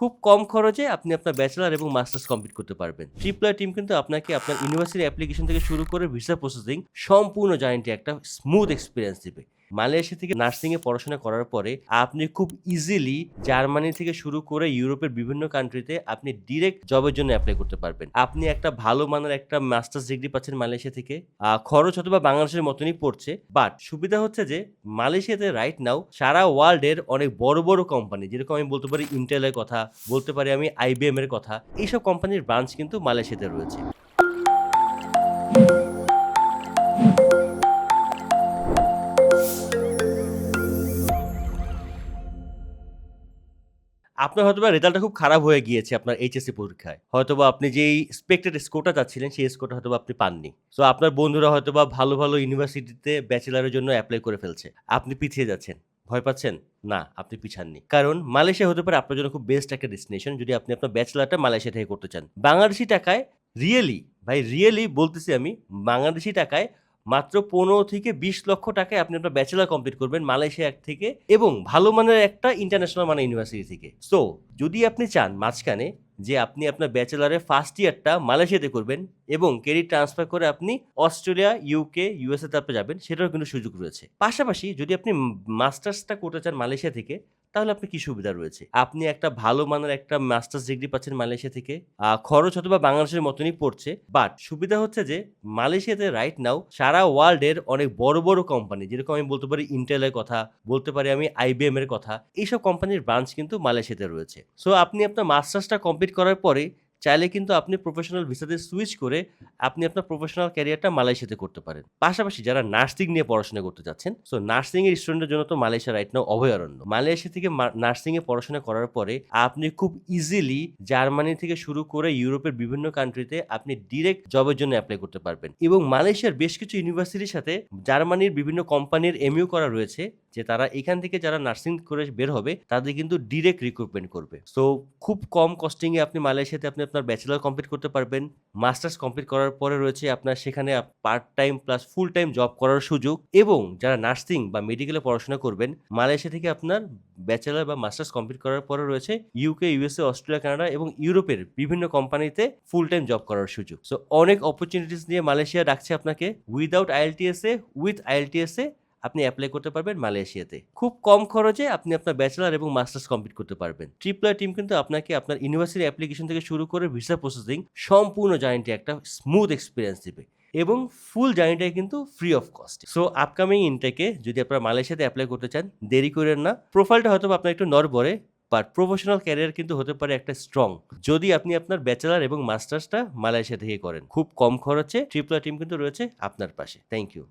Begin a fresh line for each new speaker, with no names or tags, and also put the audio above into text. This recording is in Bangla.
খুব কম খরচে আপনি আপনার ব্যাচেলার এবং মাস্টার্স কমপ্লিট করতে পারবেন। ট্রিপলার টিম কিন্তু আপনাকে আপনার ইউনিভার্সিটি অ্যাপ্লিকেশন থেকে শুরু করে ভিসা প্রসেসিং সম্পূর্ণ জার্নিটি একটা স্মুথ এক্সপিরিয়েন্স দিবে। মালয়েশিয়া থেকে নার্সিং এ পড়াশোনা করার পরে আপনি খুব ইজিলি জার্মানি থেকে শুরু করে ইউরোপের বিভিন্ন কান্ট্রিতে আপনি ডিরেক্ট জবের জন্য অ্যাপ্লাই করতে পারবেন। আপনি একটা ভালো মানের একটা মাস্টার্স ডিগ্রি পাচ্ছেন মালয়েশিয়া থেকে। খরচ অথবা বাংলাদেশের মতনই পড়ছে। বাট সুবিধা হচ্ছে যে মালয়েশিয়াতে রাইট নাও সারা ওয়ার্ল্ডের অনেক বড় বড় কোম্পানি যেরকম আমি বলতে পারি ইন্টেলের কথা, বলতে পারি আমি আইবিএম এর কথা, এইসব কোম্পানির ব্রাঞ্চ কিন্তু মালয়েশিয়াতে রয়েছে। আপনার হয়তোবা রেজাল্টটা খুব খারাপ হয়ে গিয়েছে আপনার এইচএসসি পরীক্ষায়। হয়তোবা আপনি যেই এক্সপেক্টেড স্কোরটা চাচ্ছিলেন, সেই স্কোরটা হয়তোবা আপনি পাননি। সো আপনার বন্ধুরা হয়তোবা ভালো ভালো ইউনিভার্সিটিতে ব্যাচেলারের জন্য অ্যাপ্লাই করে ফেলছে। আপনি পিছিয়ে যাচ্ছেন। ভয় পাচ্ছেন? না, আপনি পিছাননি। কারণ মালয়েশিয়া হতে পারে আপনার জন্য খুব বেস্ট একটা ডেস্টিনেশন যদি আপনি আপনার ব্যাচেলারটা মালয়েশিয়া থেকে করতে চান। বাংলাদেশি টাকায় রিয়েলি ভাই রিয়েলি বলতেছি আমি, বাংলাদেশি টাকায় মাত্র পনেরো থেকে বিশ লক্ষ টাকায় আপনি আপনার ব্যাচেলার কমপ্লিট করবেন মালয়েশিয়া থেকে এবং ভালো মানের একটা ইন্টারন্যাশনাল মানের ইউনিভার্সিটি থেকে। সো যদি আপনি চান মাঝখানে যে আপনি আপনার ব্যাচেলারের ফার্স্ট ইয়ারটা মালয়েশিয়াতে করবেন এবং ক্রেডিট ট্রান্সফার করে আপনি অস্ট্রেলিয়া ইউকে ইউএসএতে আপনি যাবেন, সেটারও কিন্তু সুযোগ রয়েছে। পাশাপাশি যদি আপনি মাস্টার্সটা করতে চান মালয়েশিয়া থেকে তাহলে আপনি কি সুবিধা রয়েছে? আপনি একটা ভালো মানের একটা মাস্টার্স ডিগ্রি পাচ্ছেন মালয়েশিয়া থেকে। খরচ অথবা বাংলাদেশের মতনই পড়ছে। বাট সুবিধা হচ্ছে যে, মালয়েশিয়াতে রাইট নাও সারা ওয়ার্ল্ডের অনেক বড় বড় কোম্পানি যেরকম আমি বলতে পারি ইন্টেলের কথা, বলতে পারি আমি আইবিএম এর কথা, এইসব কোম্পানির ব্রাঞ্চ কিন্তু মালয়েশিয়াতে রয়েছে। সো আপনি আপনার মাস্টার্সটা কমপ্লিট করার পরে চাইলে কিন্তু আপনি প্রফেশনাল ভিসাতে সুইচ করে আপনি আপনার প্রফেশনাল ক্যারিয়ারটা মালয়েশিয়াতে করতে পারেন। পাশাপাশি যারা নার্সিং নিয়ে পড়াশোনা করতে যাচ্ছেন সো নার্সিং এর স্টুডেন্টের জন্য তো মালয়েশিয়া রাইট নাও অভয়ারণ্য। মালয়েশিয়া থেকে নার্সিং এ পড়াশোনা করার পরে আপনি খুব ইজিলি জার্মানি থেকে শুরু করে ইউরোপের বিভিন্ন কান্ট্রিতে আপনি ডিরেক্ট জবের জন্য অ্যাপ্লাই করতে পারবেন। এবং মালয়েশিয়ার বেশ কিছু ইউনিভার্সিটির সাথে জার্মানির বিভিন্ন কোম্পানির এমইউ করা রয়েছে। যে তারা এখান থেকে যারা নার্সিং করে বের হবে, তাদের কিন্তু ডিরেক্ট রিক্রুটমেন্ট করবে। সো খুব কম কস্টিংয়ে আপনি মালয়েশিয়াতে আপনি আপনার ব্যাচেলার কমপ্লিট করতে পারবেন। মাস্টার্স কমপ্লিট করার পরে রয়েছে আপনার সেখানে part time plus full time job করার সুযোগ এবং যারা নার্সিং বা মেডিকেলে পড়াশোনা করবেন, মালয়েশিয়া থেকে আপনার ব্যাচেলার বা মাস্টার্স কমপ্লিট করার পরে রয়েছে ইউকে ইউএসএ অস্ট্রেলিয়া কানাডা এবং ইউরোপের বিভিন্ন কোম্পানিতে ফুল টাইম জব করার সুযোগ। সো অনেক অপরচুনিটিস নিয়ে মালয়েশিয়া ডাকছে আপনাকে। উইদাউট আইএলটিএসএ উইথ আইএলটিএসএ আপনি অ্যাপ্লাই করতে পারবেন মালয়েশিয়াতে। খুব কম খরচে আপনি আপনার ব্যাচেলার এবং মাস্টার্স কমপ্লিট করতে পারবেন। ট্রিপলার টিম কিন্তু আপনাকে আপনার ইউনিভার্সিটি অ্যাপ্লিকেশন থেকে শুরু করে ভিসা প্রসেসিং সম্পূর্ণ জার্নিটি একটা স্মুথ এক্সপিরিয়েন্স দেবে এবং ফুল জার্নিটাই কিন্তু free of cost so upcoming ইনটেকে যদি আপনারা মালয়েশিয়াতে অ্যাপ্লাই করতে চান, দেরি করেন না। প্রোফাইলটা হয়তো আপনার একটু নড়বড়ে বাট প্রফেশনাল ক্যারিয়ার কিন্তু হতে পারে একটা স্ট্রং যদি আপনি আপনার ব্যাচেলার এবং মাস্টার্সটা মালয়েশিয়া থেকে করেন, খুব কম খরচে ট্রিপলার টিম কিন্তু রয়েছে আপনার পাশে। Thank you